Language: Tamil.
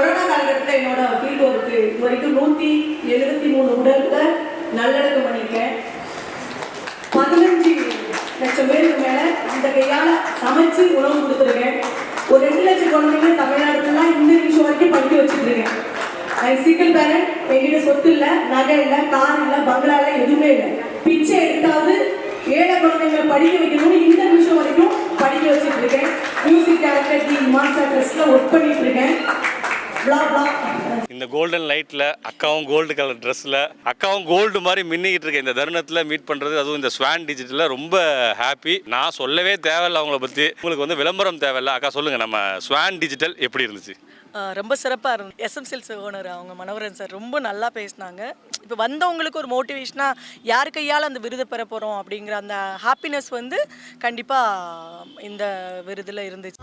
கொரோனா காலகட்டத்தில் என்னோட ஃபீல்டு ஒர்க்கு இது வரைக்கும் நூற்றி எழுபத்தி மூணு உடல்களை நல்லடக்கம் பண்ணியிருக்கேன். பதினஞ்சு லட்சம் பேருக்கு மேலே இந்த கையால் சமைச்சு உணவு கொடுத்துருக்கேன். ஒரு ரெண்டு லட்சம் குழந்தைங்க தமிழ்நாடுலாம் இந்த நிமிஷம் வரைக்கும் படிக்க வச்சுருக்கேன் நான் சிங்கிள் பேரண்ட் என்கிட்ட சொத்து இல்லை நகை இல்லை கார் இல்லை பங்களா இல்லை எதுவுமே இல்லை. பிச்சை எடுத்தாவது ஏழை குழந்தைங்களை படிக்க வைக்கணும்னு இந்த நிமிஷம் வரைக்கும் படிக்க வச்சுட்டு இருக்கேன் மியூசிக் டேரக்டர் டி மாஸ்டர் ட்ரெஸ்ல ஒர்க் பண்ணிட்டு இருக்கேன் இந்த கோல்டன் லைட்டில் அக்காவும் கோல்டு கலர் ட்ரெஸ்ஸில் அக்காவும் கோல்டு மாதிரி மின்னிக்கிட்டு இருக்க இந்த தருணத்தில் மீட் பண்ணுறது அதுவும் இந்த ஸ்வான் டிஜிட்டலில் ரொம்ப ஹாப்பி நான் சொல்லவே தேவையில்ல அவங்கள பற்றி உங்களுக்கு வந்து விளம்பரம் தேவையில்ல. அக்கா சொல்லுங்கள் நம்ம ஸ்வான் டிஜிட்டல் எப்படி இருந்துச்சு? ரொம்ப சிறப்பாக இருந்தது எஸ்எம்சிஎல்ஸ் ஓனர் அவங்க மனோகரன் சார் ரொம்ப நல்லா பேசினாங்க. இப்போ வந்தவங்களுக்கு ஒரு மோட்டிவேஷனாக யார் கையால் அந்த விருது பெற போகிறோம் அப்படிங்கிற அந்த ஹாப்பினஸ் வந்து கண்டிப்பாக இந்த விருதில் இருந்துச்சு.